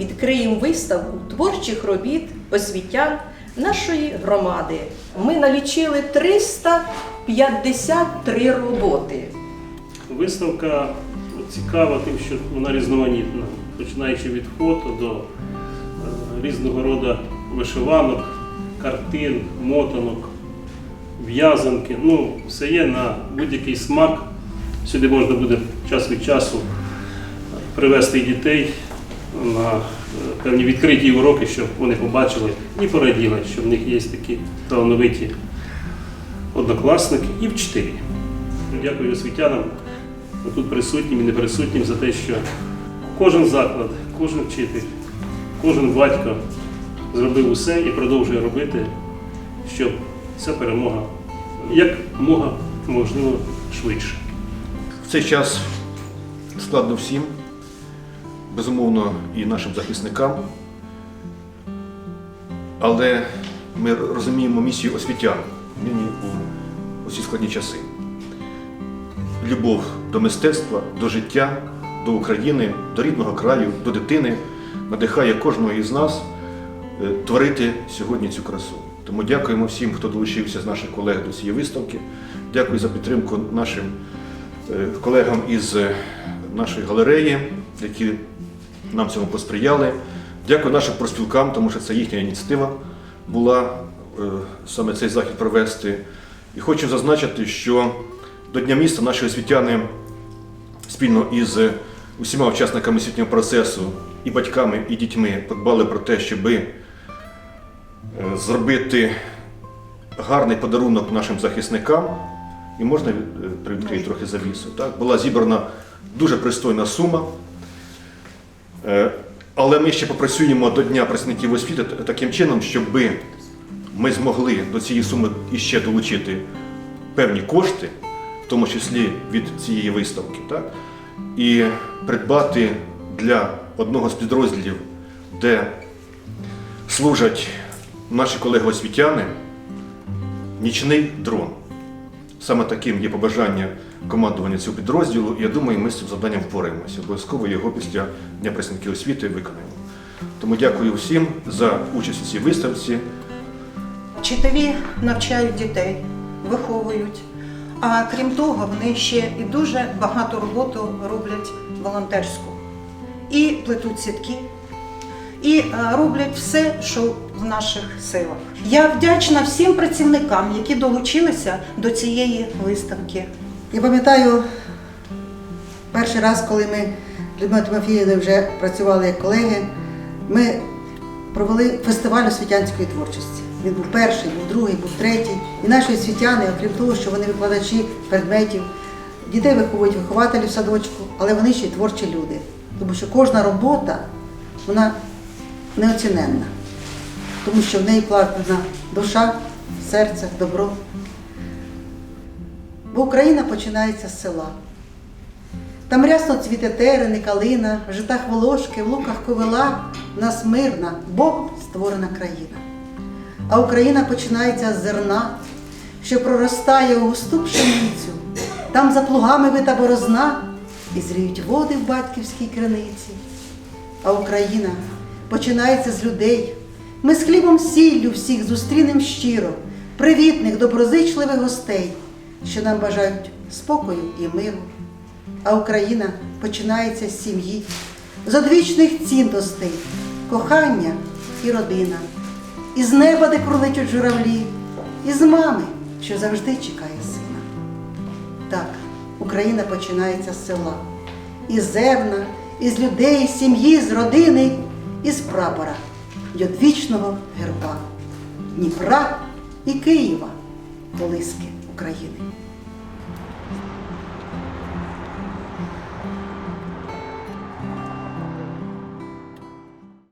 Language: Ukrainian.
відкриємо виставку творчих робіт освітян нашої громади. Ми налічили 353 роботи. Виставка цікава тим, що вона різноманітна, починаючи від фото до е, різного роду вишиванок, картин, мотанок, в'язанки. Ну, все є на будь-який смак. Сюди можна буде час від часу привезти дітей на е, певні відкриті уроки, щоб вони побачили і пораділи, що в них є такі талановиті однокласники і вчителі. Дякую освітянам, тут присутнім і неприсутнім за те, що кожен заклад, кожен вчитель, кожен батько зробив усе і продовжує робити, щоб ця перемога якомога можливо швидше. В цей час складно всім, безумовно, і нашим захисникам. Але ми розуміємо місію освітян нині у усі складні часи. Любов до мистецтва, до життя, до України, до рідного краю, до дитини надихає кожного із нас е, творити сьогодні цю красу. Тому дякуємо всім, хто долучився з наших колег до цієї виставки. Дякую за підтримку нашим е, колегам із е, нашої галереї, які нам цьому посприяли. Дякую нашим проспілкам, тому що це їхня ініціатива була е, саме цей захід провести. І хочу зазначити, що до Дня міста наші освітяни спільно із усіма учасниками освітнього процесу, і батьками, і дітьми подбали про те, щоби е, зробити гарний подарунок нашим захисникам. І можна е, привідкрити трохи завісу. Так? Була зібрана дуже пристойна сума. Е, Але ми ще попрацюємо до Дня працівників освіти таким чином, щоб ми змогли до цієї суми іще долучити певні кошти, в тому числі від цієї виставки, так? і придбати для одного з підрозділів, де служать наші колеги-освітяни, нічний дрон. Саме таким є побажання командування цього підрозділу, і я думаю, ми з цим завданням впораємося. Обов'язково його після Дня працівників освіти виконаємо. Тому дякую всім за участь у цій виставці. Вчителі навчають дітей, виховують. А крім того, вони ще і дуже багато роботу роблять волонтерську. І плетуть сітки, і е, роблять все, що в наших силах. Я вдячна всім працівникам, які долучилися до цієї виставки. Я пам'ятаю перший раз, коли ми з Людмилою Тимофіївною вже працювали як колеги, ми провели фестиваль освітянської творчості. Він був перший, був другий, був третій. І наші освітяни, окрім того, що вони викладачі предметів, дітей виховують вихователі в садочку, але вони ще й творчі люди. Тому що кожна робота, вона неоціненна, тому що в неї вкладена душа, серце, добро. Бо Україна починається з села. Там рясно цвіте терени, калина, в житах волошки, в луках ковила, в нас мирна, Богом створена країна. А Україна починається з зерна, що проростає у густу пшеницю. Там за плугами вита борозна і зріють води в батьківській криниці. А Україна починається з людей. Ми з хлібом сіллю всіх зустрінем щиро, привітних, доброзичливих гостей, що нам бажають спокою і миру. А Україна починається з сім'ї, з одвічних цінностей, кохання і родина, із неба, де кроличуть журавлі, із мами, що завжди чекає сина. Так, Україна починається з села, із зерна, із людей, з сім'ї, з родини, із прапора, й одвічного герба, Дніпра і Києва, колиски України.